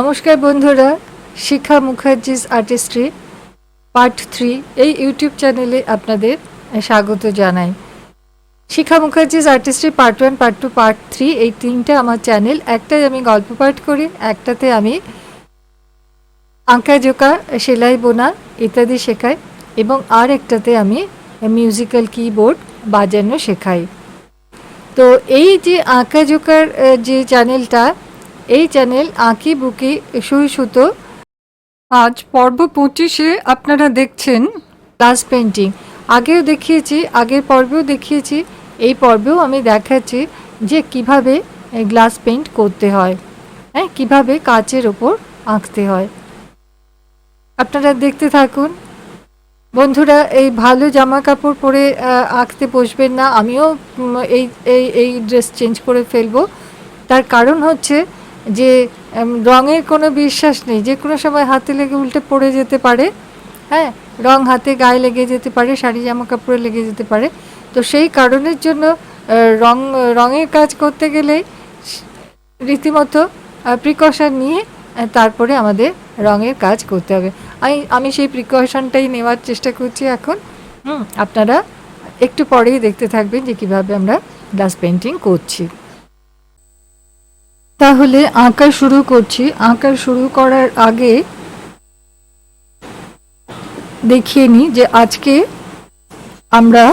নমস্কার বন্ধুরা, Shikha Mukherjee's artistry part three এই ইউটিউব চ্যানেলে আপনাদের স্বাগত জানাই। Shikha Mukherjee's artistry part one part two part three এই তিনটা আমার চ্যানেল একটাই আমি গল্প পাঠ করি, একটাতে আমি আঁকা জোকা, সেলাই বোনা ইত্যাদি শেখাই এবং আর একটাতে আমি মিউজিক্যাল কিবোর্ড বাজানো শেখাই। তো এই যে আঁকা জোকার যে চ্যানেলটা এই চ্যানেল আঁকি বুকি সুই সুতো। আজ পর্ব পঁচিশে আপনারা দেখছেন গ্লাস পেন্টিং আগেও দেখিয়েছি, আগের পর্বেও দেখিয়েছি, এই পর্বেও আমি দেখাচ্ছি যে কীভাবে গ্লাস পেন্ট করতে হয় হ্যাঁ কীভাবে কাচের ওপর আঁকতে হয়। আপনারা দেখতে থাকুন। বন্ধুরা, এই ভালো জামা কাপড় পরে আঁকতে বসবেন না। আমিও এই এই এই ড্রেস চেঞ্জ করে ফেলব। তার কারণ হচ্ছে যে রঙের কোনো বিশ্বাস নেই। যে কোনো সময় হাতে লেগে উল্টে পড়ে যেতে পারে। হ্যাঁ রং হাতে গায়ে লেগে যেতে পারে, শাড়ি জামা কাপড়ে লেগে যেতে পারে। তো সেই কারণের জন্য রং, রঙের কাজ করতে গেলে রীতিমতো প্রিকশন নিয়ে তারপরে আমাদের রঙের কাজ করতে হবে। আমি আমি সেই প্রিকশনটাই নেওয়ার চেষ্টা করছি এখন। হুম, আপনারা একটু পরেই দেখতে থাকবেন যে কীভাবে আমরা গ্লাস পেন্টিং করছি। তাহলে আঁকা শুরু করছি। আঁকা শুরু করার আগে দেখিয়ে নিই যে আজকে আমরা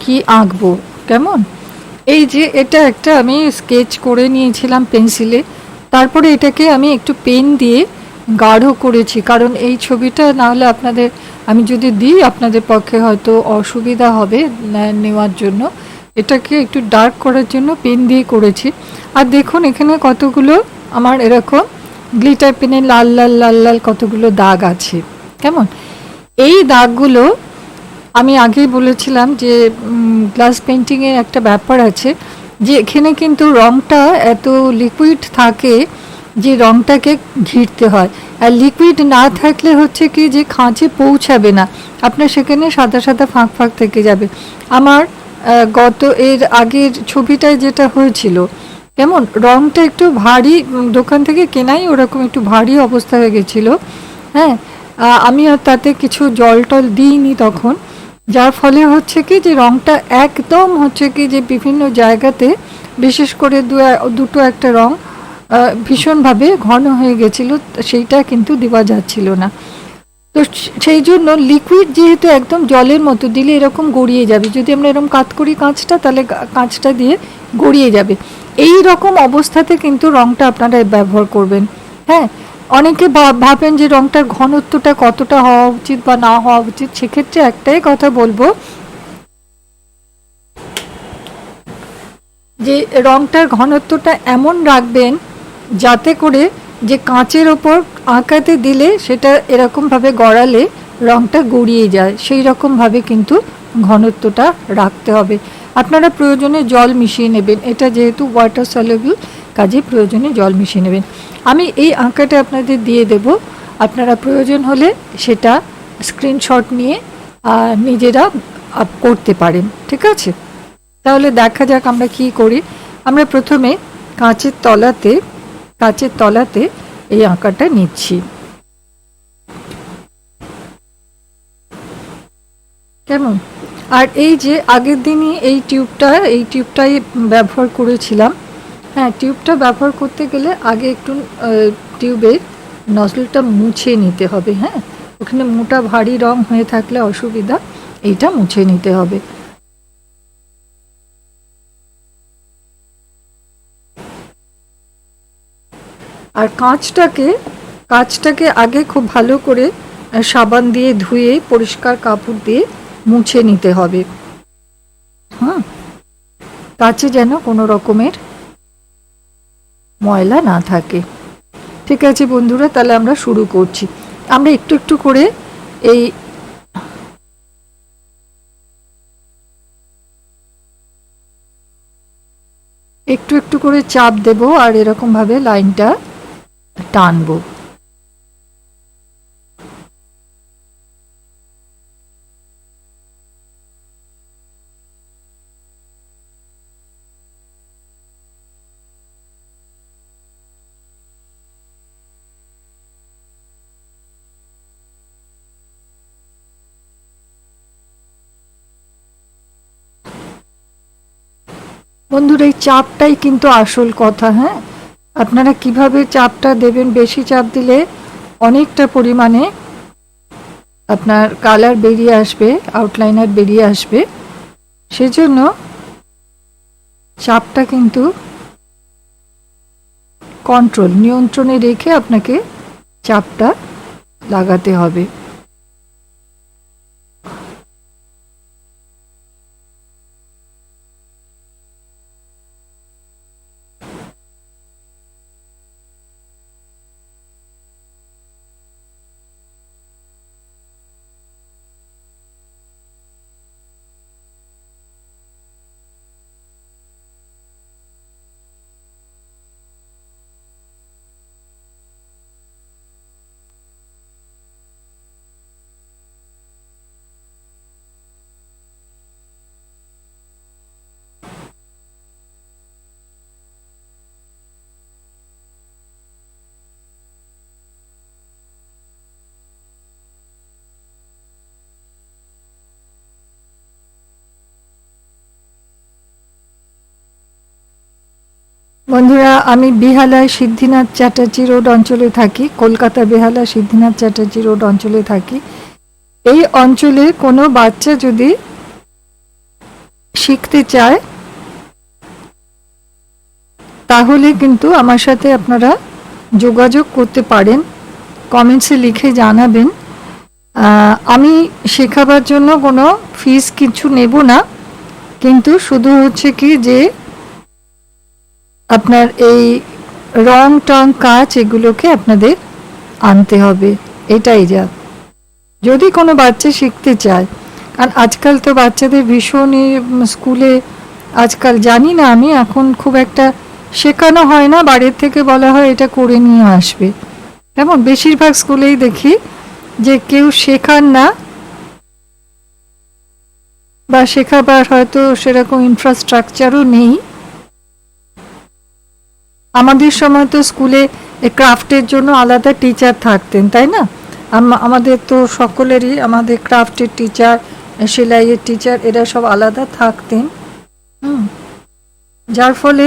কি আঁকবো। কেমন? এই যে এটা একটা আমি স্কেচ করে নিয়েছিলাম পেন্সিলে। তারপরে এটাকে আমি একটু পেন দিয়ে গাঢ় করেছি। কারণ এই ছবিটা না হলে আপনাদের, আমি যদি দিই, আপনাদের পক্ষে হয়তো অসুবিধা হবে নেওয়ার জন্য। এটাকে একটু ডার্ক করার জন্য পেন দিয়ে করেছি। আর দেখুন, এখানে কতগুলো আমার এরকম গ্লিটার পেনে লাল লাল লাল লাল কতগুলো দাগ আছে। কেমন? এই দাগগুলো আমি আগেই বলেছিলাম যে গ্লাস পেন্টিংয়ের একটা ব্যাপার আছে যে, এখানে কিন্তু রংটা এত লিকুইড থাকে যে, রংটাকে ঘিরতে হয়। আর লিকুইড না থাকলে হচ্ছে কি যে, খাঁচে পৌঁছাবে না। আপনার সেখানে সাদা সাদা ফাঁক ফাঁক থেকে যাবে। আমার গত এর আগের ছবিটায় যেটা হয়েছিল, কেমন? রংটা একটু ভারী দোকান থেকে কেনাই ওরকম একটু ভারী অবস্থা হয়ে গেছিল। হ্যাঁ আমি আর তাতে কিছু জল টল দিইনি তখন। যার ফলে হচ্ছে কি যে রংটা একদম হচ্ছে কি যে বিভিন্ন জায়গাতে, বিশেষ করে দু, দুটো একটা রং ভীষণভাবে ঘন হয়ে গেছিল, সেইটা কিন্তু দেওয়া যাচ্ছিল না। তো সেই জন্য লিকুইড যেহেতু একদম জলের মতো, দিলে এরকম গড়িয়ে যাবে। যদি আমরা এরকম কাত করি কাঁচটা, তাহলে কাঁচটা দিয়ে গড়িয়ে যাবে। এই রকম অবস্থাতে কিন্তু রংটা আপনারা ব্যবহার করবেন। হ্যাঁ অনেকে ভাব- ভাবেন যে রংটার ঘনত্বটা কতটা হওয়া উচিত বা না হওয়া উচিত। সেক্ষেত্রে একটাই কথা বলব, যে রংটার ঘনত্বটা এমন রাখবেন যাতে করে যে কাঁচের ওপর আঁকাতে দিলে সেটা এরকমভাবে গড়ালে রংটা গড়িয়ে যায়। সেই রকমভাবে কিন্তু ঘনত্বটা রাখতে হবে। আপনারা প্রয়োজনে জল মিশিয়ে নেবেন। এটা যেহেতু ওয়াটার সলেবল কাজে প্রয়োজনে জল মিশিয়ে নেবেন। আমি এই আঁকাটা আপনাদের দিয়ে দেব। আপনারা প্রয়োজন হলে সেটা স্ক্রিনশট নিয়ে নিজেরা করতে পারেন। ঠিক আছে? তাহলে দেখা যাক আমরা কি করি। আমরা প্রথমে কাঁচের তলাতে কাঁচের তলাতে এই আঁকাটা নিচ্ছি। কেমন? আর এই যে আগের দিনই এই টিউবটা, এই টিউবটাই ব্যবহার করেছিলাম। হ্যাঁ টিউবটা ব্যবহার করতে গেলে আগে একটু টিউবের নজলটা মুছে নিতে হবে হ্যাঁ? ওখানে মোটা ভারী রং হয়ে থাকলে অসুবিধা, এইটা মুছে নিতে হবে। আর কাঁচটাকে কাঁচটাকে আগে খুব ভালো করে সাবান দিয়ে ধুয়ে, পরিষ্কার কাপড় দিয়ে মুছে নিতে হবে। হ্যাঁ কাছে যেন কোনো রকমের ময়লা না থাকে। ঠিক আছে বন্ধুরা, তাহলে আমরা শুরু করছি। আমরা একটু একটু করে এই একটু একটু করে চাপ দেব আর এরকমভাবে লাইনটা টানব। বন্ধুর এই চাপটাই কিন্তু আসল কথা হ্যাঁ? আপনারা কীভাবে চাপটা দেবেন, বেশি চাপ দিলে অনেকটা পরিমাণে আপনার কালার বেরিয়ে আসবে, আউটলাইনার বেরিয়ে আসবে। সেজন্য চাপটা কিন্তু কন্ট্রোল নিয়ন্ত্রণে রেখে আপনাকে চাপটা লাগাতে হবে। বন্ধুরা, আমি বেহালায় সিদ্ধিনাথ চ্যাটার্জি রোড অঞ্চলে থাকি, কলকাতা বেহালা সিদ্ধিনাথ চ্যাটার্জি রোড অঞ্চলে থাকি। এই অঞ্চলে কোনো বাচ্চা যদি শিখতে চায়, তাহলে কিন্তু আমার সাথে আপনারা যোগাযোগ করতে পারেন কমেন্টসে লিখে জানাবেন। আমি শেখাবার জন্য কোনো ফিস কিছু নেব না, কিন্তু শুধু হচ্ছে কি যে আপনার এই রং টং কাজ এগুলোকে আপনাদের আনতে হবে। এটাই যা। যদি কোনো বাচ্চা শিখতে চায়, কারণ আজকাল তো বাচ্চাদের ভীষণই স্কুলে আজকাল জানি না আমি, এখন খুব একটা শেখানো হয় না, বাড়ির থেকে বলা হয় এটা করে নিয়ে আসবে। কেমন বেশিরভাগ স্কুলেই দেখি যে কেউ শেখান না, বা শেখাবার হয়তো সেরকম ইনফ্রাস্ট্রাকচারও নেই। আমাদের সময় তো স্কুলে ক্রাফটের জন্য আলাদা টিচার থাকতেন, তাই না? আমাদের তো সকলেরই, আমাদের ক্রাফটের টিচার সেলাইয়ের টিচার এরা সব আলাদা থাকতেন। যার ফলে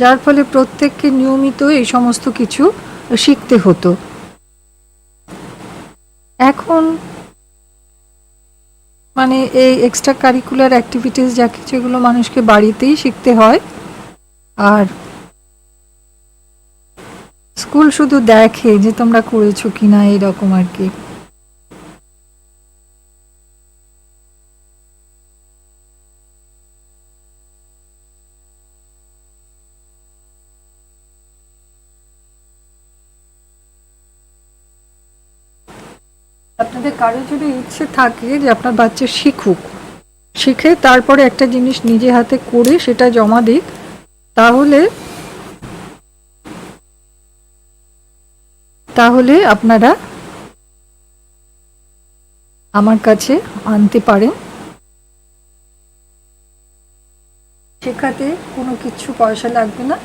যার ফলে প্রত্যেককে নিয়মিত এই সমস্ত কিছু শিখতে হতো। এখন মানে এই এক্সট্রা কারিকুলার অ্যাক্টিভিটিস যা কিছু এগুলো মানুষকে বাড়িতেই শিখতে হয়। আর স্কুল শুধু দেখে যে তোমরা করেছ কিনা এরকম আর কি আপনাদের কারও যদি ইচ্ছে থাকে যে আপনার বাচ্চা শিখুক, শিখে তারপরে একটা জিনিস নিজে হাতে করে সেটা জমা দিক, তাহলে তাহলে আপনারা আমার কাছে আনতে পারেন। শেখাতে কোনো কিছু পয়সা লাগবে না।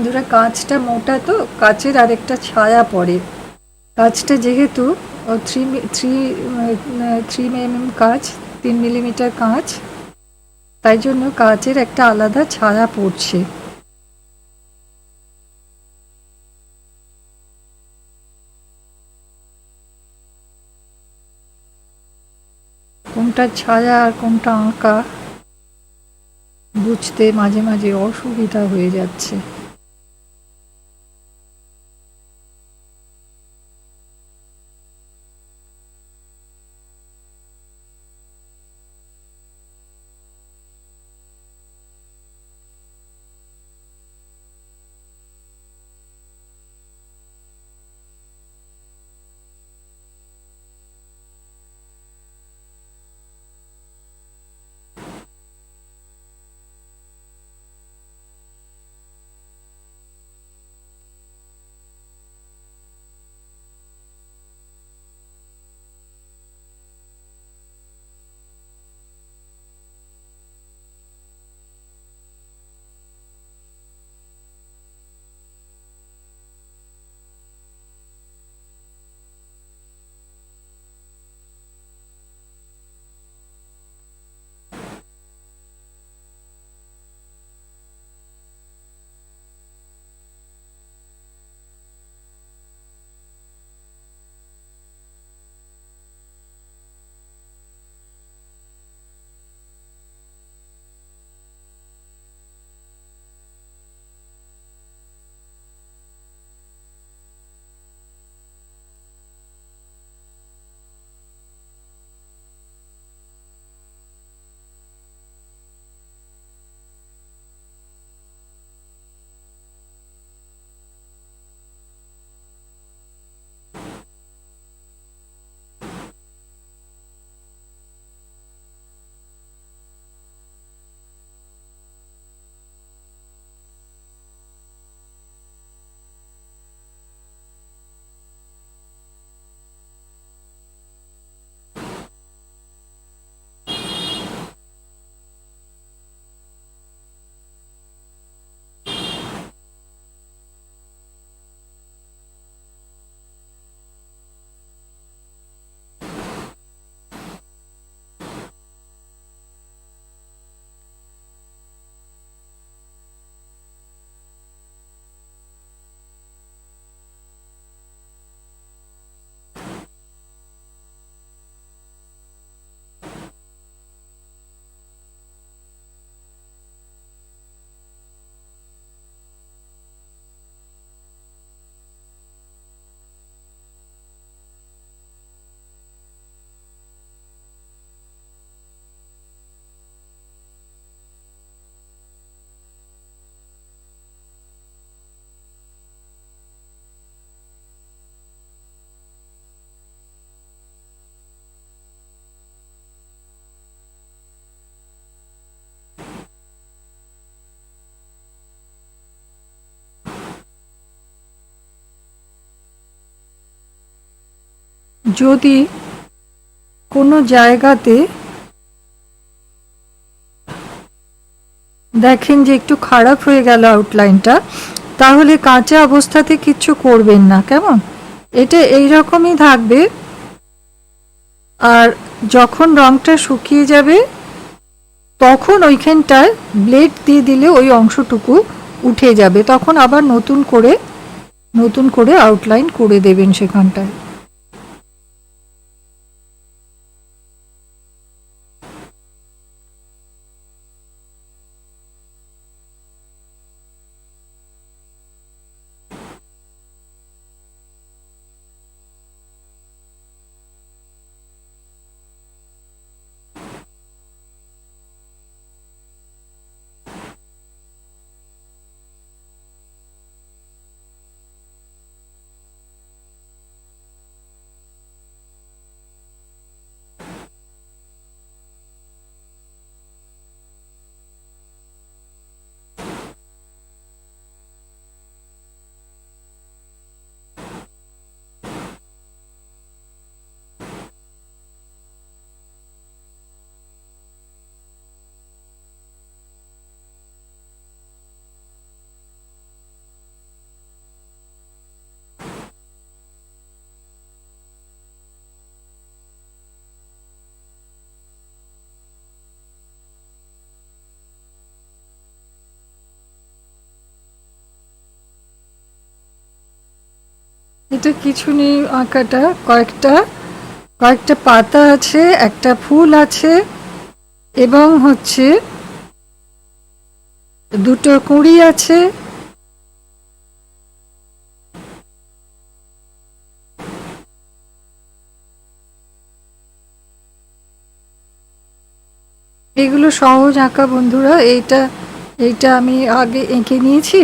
বন্ধুরা, কাঁচটা মোটা তো, কাঁচের আরেকটা ছায়া পড়ে। কাঁচটা যেহেতু থ্রি থ্রি থ্রি এম কাঁচ, তিন মিলিমিটার কাঁচ, তাই জন্য কাঁচের একটা আলাদা ছায়া পড়ছে। কোনটা ছায়া আর কোনটা আঁকা, বুঝতে মাঝে মাঝে অসুবিধা হয়ে যাচ্ছে। যদি কোনো জায়গাতে দেখেন যে একটু খারাপ হয়ে গেল আউটলাইনটা তাহলে কাঁচা অবস্থাতে কিচ্ছু করবেন না, কেমন? এটা এই রকমই থাকবে। আর যখন রংটা শুকিয়ে যাবে, তখন ওইখানটায় ব্লেড দিয়ে দিলে ওই অংশটুকু উঠে যাবে। তখন আবার নতুন করে নতুন করে আউটলাইন করে দেবেন সেখানটায়। এটা কিছু নেই আঁকাটা, কয়েকটা কয়েকটা পাতা আছে, একটা ফুল আছে এবং হচ্ছে দুটো কুঁড়ি আছে। এগুলো সহজ আঁকা বন্ধুরা, এইটা এইটা আমি আগে এঁকে নিয়েছি।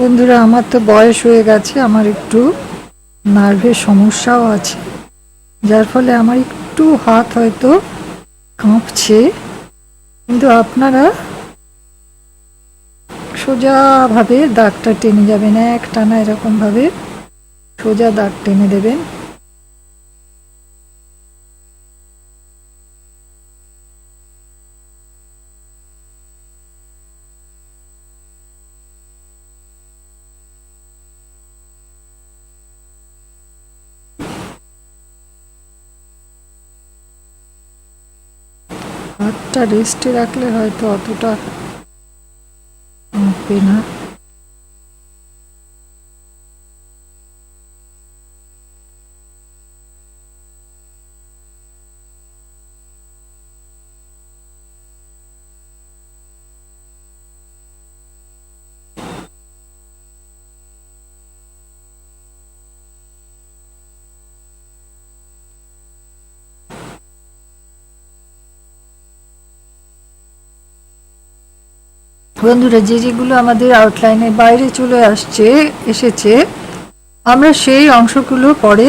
বন্ধুরা, আমার তো বয়স হয়ে গেছে, আমার একটু নার্ভের সমস্যাও আছে। যার ফলে আমার একটু হাত হয়তো কাঁপছে। কিন্তু আপনারা সোজাভাবে দাগটা টেনে যাবেন এক টানা এরকমভাবে সোজা দাগ টেনে দেবেন। রেস্টে রাখলে হয়তো অতটা পেন না বন্ধুরা, যে যেগুলো আমাদের আউটলাইনের বাইরে চলে আসছে, এসেছে, আমরা সেই অংশগুলো পরে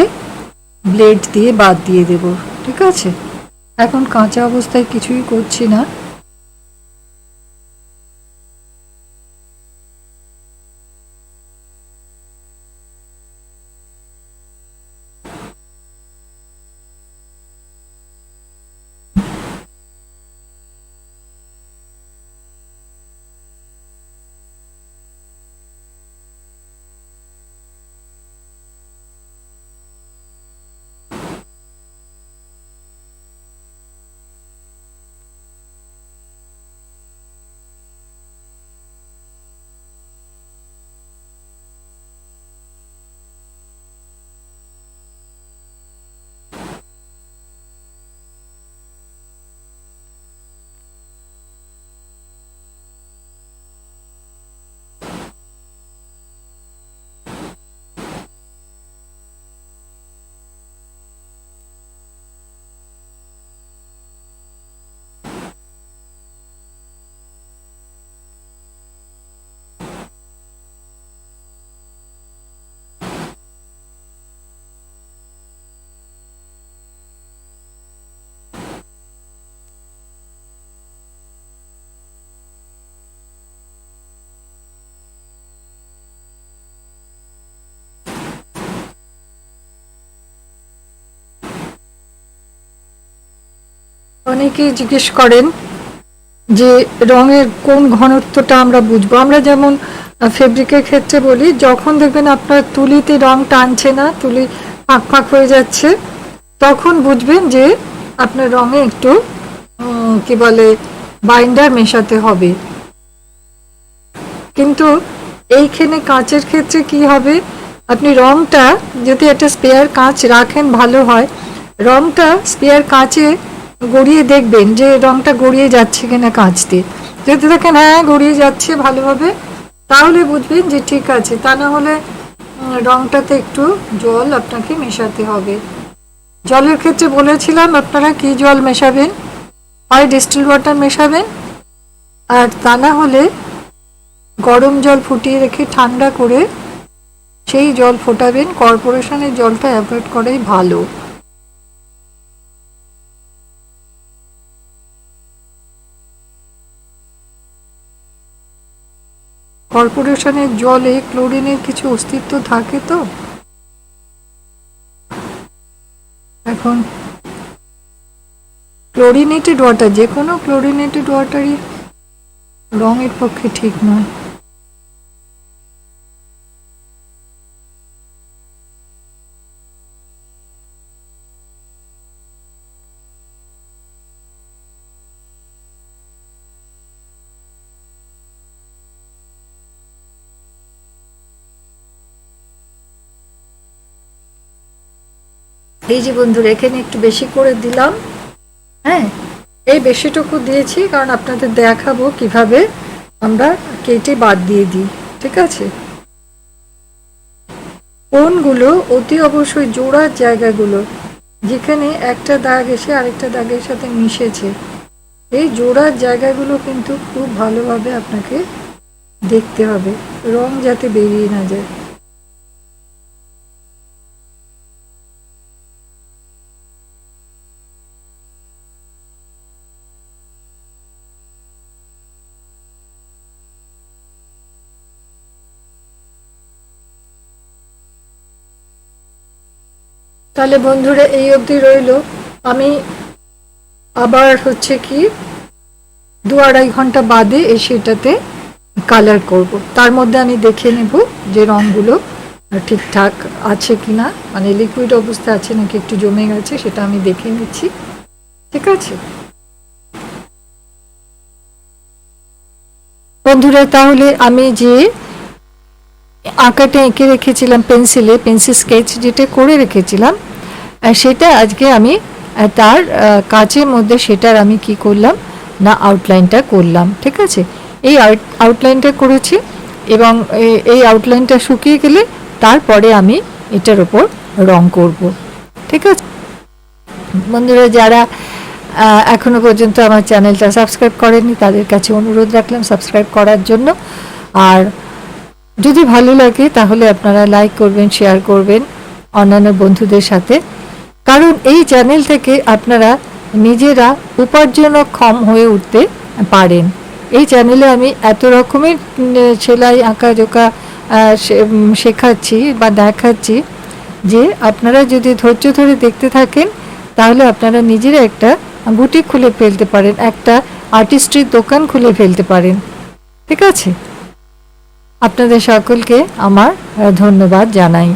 ব্লেড দিয়ে বাদ দিয়ে দেব, ঠিক আছে? এখন কাঁচা অবস্থায় কিছুই করছি না। অনেকেই জিজ্ঞেস করেন যে রঙের কোন ঘনত্বটা আমরা বুঝব। আমরা যেমন ফেব্রিকের ক্ষেত্রে বলি, যখন দেখবেন আপনার তুলিতে রং টানছে না, তুলি ফাঁক ফাঁক হয়ে যাচ্ছে, তখন বুঝবেন যে আপনার রঙে একটু কি বলে বাইন্ডার মেশাতে হবে। কিন্তু এইখানে কাঁচের ক্ষেত্রে কি হবে? আপনি রংটা যদি একটা স্পেয়ার কাঁচ রাখেন ভালো হয়, রংটা স্পেয়ার কাঁচে গড়িয়ে দেখবেন যে রংটা গড়িয়ে যাচ্ছে কিনা কাঁচ দিয়ে। যদি দেখেন হ্যাঁ গড়িয়ে যাচ্ছে ভালোভাবে, তাহলে বুঝবেন যে ঠিক আছে। তা না হলে রংটাতে একটু জল আপনাকে মেশাতে হবে। জলের ক্ষেত্রে বলেছিলাম, আপনারা কি জল মেশাবেন? হয় ডিস্টিল ওয়াটার মেশাবেন? আর তা না হলে গরম জল ফুটিয়ে রেখে ঠান্ডা করে সেই জল ফোটাবেন। কর্পোরেশনের জলটা অ্যাভয়েড করাই ভালো। কর্পোরেশনের জলে ক্লোরিনের কিছু অস্তিত্ব থাকে তো? এখন, ক্লোরিনেটেড ওয়াটার যে কোনো ক্লোরিনেটেড ওয়াটারই রঙের পক্ষে ঠিক নয়। এই যে বন্ধুরা এখানে একটু বেশি করে দিলাম। হ্যাঁ এই বেশিটুকু দিয়েছি, কারণ আপনাদের দেখাবো কীভাবে আমরা কেটে বাদ দিয়ে দিই, ঠিক আছে? কোনগুলো? অতি অবশ্যই জোড়ার জায়গাগুলো, যেখানে একটা দাগ এসে আরেকটা দাগের সাথে মিশেছে। এই জোড়ার জায়গাগুলো কিন্তু খুব ভালোভাবে আপনাকে দেখতে হবে, রং যাতে বেরিয়ে না যায়। তাহলে বন্ধুরা, এই অবধি রইল। আমি আবার হচ্ছে কি, দু আড়াই ঘণ্টা বাদে এসে এটাতে কালার করব। তার মধ্যে আমি দেখে নেব যে রঙগুলো ঠিকঠাক আছে কিনা। মানে লিকুইড অবস্থা আছে নাকি একটু জমে গেছে, সেটা আমি দেখে নিচ্ছি। ঠিক আছে? বন্ধুরা, তাহলে আমি যে আঁকাটা এঁকে রেখেছিলাম পেন্সিলে, পেন্সিল স্কেচ যেটা করে রেখেছিলাম আহ, সেটা আজকে আমি তার কাচের মধ্যে সেটার আমি কি করলাম? না আউটলাইনটা করলাম ঠিক আছে? এই আউটলাইনটা করেছি এবং এই আউটলাইনটা শুকিয়ে গেলে তারপরে আমি এটার ওপর রং করব ঠিক আছে? বন্ধুরা যারা আহ, এখনও পর্যন্ত আমার চ্যানেলটা সাবস্ক্রাইব করেনি তাদের কাছে অনুরোধ রাখলাম সাবস্ক্রাইব করার জন্য। আর যদি ভালো লাগে তাহলে আপনারা লাইক করবেন শেয়ার করবেন অন্যান্য বন্ধুদের সাথে। কারণ এই চ্যানেল থেকে আপনারা নিজেরা উপার্জনক্ষম হয়ে উঠতে পারেন। এই চ্যানেলে আমি এত রকমের সেলাই আঁকা জোকা শেখাচ্ছি বা দেখাচ্ছি যে আপনারা যদি ধৈর্য ধরে দেখতে থাকেন, তাহলে আপনারা নিজেরা একটা বুটিক খুলে ফেলতে পারেন, একটা আর্টিস্ট্রির দোকান খুলে ফেলতে পারেন। ঠিক আছে? আপনাদের সকলকে আমার ধন্যবাদ জানাই।